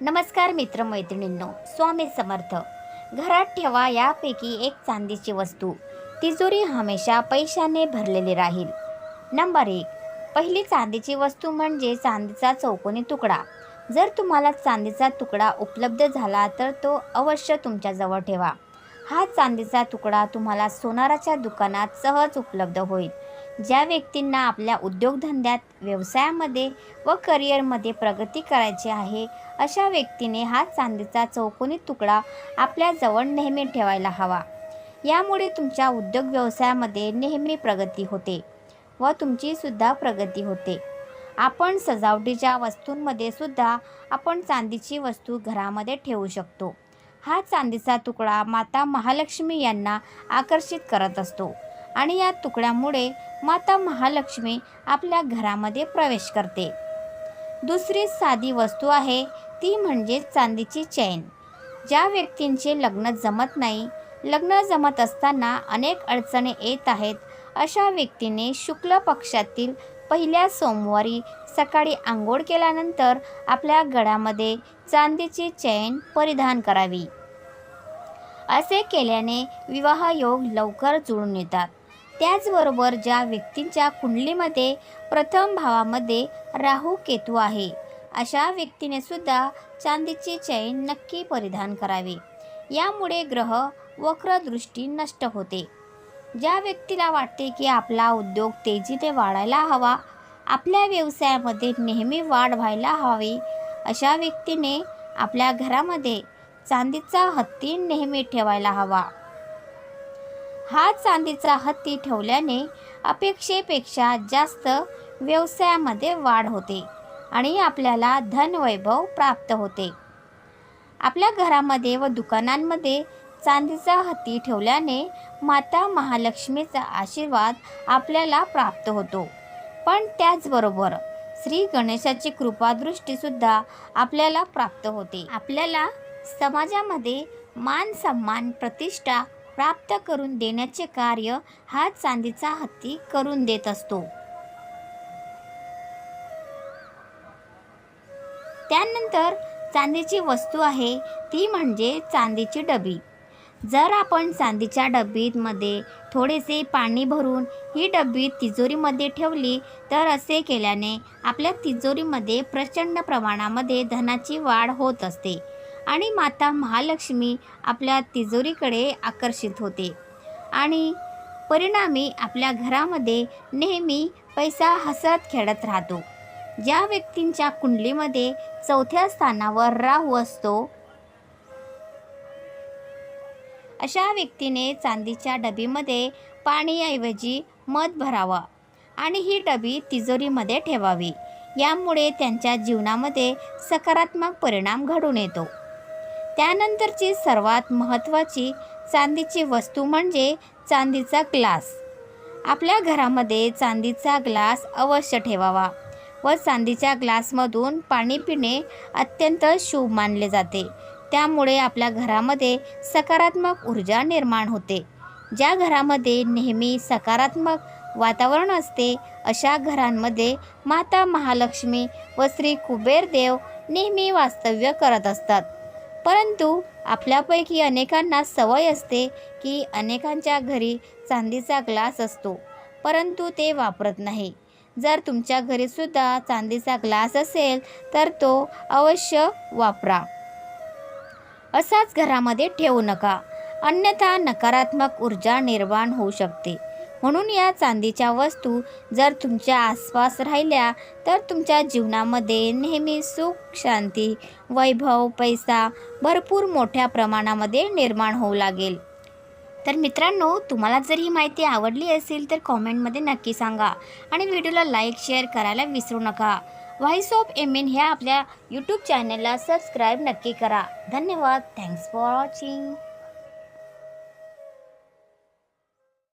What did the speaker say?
नमस्कार मित्रमैत्रिणींनो स्वामी समर्थ. घरात ठेवा यापैकी एक चांदीची वस्तू. तिजोरी हमेशा पैशाने भरलेली राहील. नंबर एक. पहिली चांदीची वस्तू म्हणजे चांदीचा चौकोनी तुकडा. जर तुम्हाला चांदीचा तुकडा उपलब्ध झाला तर तो अवश्य तुमच्याजवळ ठेवा. हा चांदीचा तुकडा तुम्हाला सोनाराच्या दुकानात सहज उपलब्ध होईल. ज्या व्यक्तींना आपल्या उद्योगधंद्यात व्यवसायामध्ये व करिअरमध्ये प्रगती करायची आहे अशा व्यक्तीने हा चांदीचा चौकोनी तुकडा आपल्याजवळ नेहमी ठेवायला हवा. यामुळे तुमच्या उद्योग व्यवसायामध्ये नेहमी प्रगती होते व तुमचीसुद्धा प्रगती होते. आपण सजावटीच्या वस्तूंमध्ये सुद्धा आपण चांदीची वस्तू घरामध्ये ठेवू शकतो. हा चांदीचा तुकडा माता महालक्ष्मी यांना आकर्षित करत असतो. आणि या तुकड्यामुळे माता महालक्ष्मी आपल्या घरामध्ये प्रवेश करते. दुसरी साधी वस्तू आहे ती म्हणजे चांदीची चैन. ज्या व्यक्तींचे लग्न जमत नाही लग्न जमत असताना अनेक अडचणी येत आहेत अशा व्यक्तीने शुक्ल पक्षातील पहिल्या सोमवारी सकाळी आंघोळ केल्यानंतर आपल्या गळ्यामध्ये चांदीची चैन परिधान करावी. असे केल्याने विवाह योग लवकर जुळून येतात. त्याचबरोबर ज्या व्यक्तींच्या कुंडलीमध्ये प्रथम भावामध्ये राहू केतू आहे अशा व्यक्तीने सुद्धा चांदीची चैन नक्की परिधान करावी. यामुळे ग्रह वक्रदृष्टी नष्ट होते. ज्या व्यक्तीला वाटते की आपला उद्योग तेजीने वाढायला हवा आपल्या व्यवसायामध्ये नेहमी वाढ व्हायला हवी अशा व्यक्तीने आपल्या घरामध्ये चांदीचा हत्ती नेहमी ठेवायला हवा. हा चांदीचा हत्ती ठेवल्याने अपेक्षेपेक्षा जास्त व्यवसायामध्ये वाढ होते आणि आपल्याला धनवैभव प्राप्त होते. आपल्या घरामध्ये व दुकानांमध्ये चांदीचा हत्ती ठेवल्याने माता महालक्ष्मीचा आशीर्वाद आपल्याला प्राप्त होतो. पण त्याचबरोबर श्री गणेशाची कृपादृष्टीसुद्धा आपल्याला प्राप्त होते. आपल्याला समाजामध्ये मान सन्मान प्रतिष्ठा प्राप्त करून देण्याचे कार्य हा चांदीचा हत्ती करून देत असतो. त्यानंतर चांदीची वस्तू आहे ती म्हणजे चांदीची डबी. जर आपण चांदीच्या डबीमध्ये थोडेसे पाणी भरून ही डबी तिजोरीमध्ये ठेवली तर असे केल्याने आपल्या तिजोरीमध्ये प्रचंड प्रमाणामध्ये धनाची वाढ होत असते. आणि माता महालक्ष्मी आपल्या तिजोरीकडे आकर्षित होते. आणि परिणामी आपल्या घरामध्ये नेहमी पैसा हसत खेळत राहतो. ज्या व्यक्तींच्या कुंडलीमध्ये चौथ्या स्थानावर राहू असतो अशा व्यक्तीने चांदीच्या डबीमध्ये पाणीऐवजी मध भरावा आणि ही डबी तिजोरीमध्ये ठेवावी. यामुळे त्यांच्या जीवनामध्ये सकारात्मक परिणाम घडून येतो. त्यानंतरची सर्वात महत्त्वाची चांदीची वस्तू म्हणजे चांदीचा ग्लास. आपल्या घरामध्ये चांदीचा ग्लास अवश्य ठेवावा व चांदीच्या ग्लासमधून पाणी पिणे अत्यंत शुभ मानले जाते. त्यामुळे आपल्या घरामध्ये सकारात्मक ऊर्जा निर्माण होते. ज्या घरामध्ये नेहमी सकारात्मक वातावरण असते अशा घरांमध्ये माता महालक्ष्मी व श्री कुबेर देव नेहमी वास्तव्य करत असतात. परंतु आपल्यापैकी अनेकांना सवय असते की अनेकांच्या घरी चांदीचा ग्लास असतो परंतु ते वापरत नाही. जर तुमच्या घरीसुद्धा चांदीचा ग्लास असेल तर तो अवश्य वापरा. असाच घरामध्ये ठेवू नका. अन्यथा नकारात्मक ऊर्जा निर्माण होऊ शकते. म्हणून या चांदीच्या वस्तू जर तुमच्या आसपास राहिल्या तर तुमच्या जीवनामध्ये नेहमी सुख शांती वैभव पैसा भरपूर मोठ्या प्रमाणामध्ये निर्माण होऊ लागेल. तर मित्रांनो तुम्हाला जर ही माहिती आवडली असेल तर कॉमेंटमध्ये नक्की सांगा आणि व्हिडिओला लाईक शेअर करायला विसरू नका. व्हॉइस ऑफ एम एन ह्या आपल्या यूट्यूब चॅनलला सबस्क्राईब नक्की करा. धन्यवाद. Thanks for watching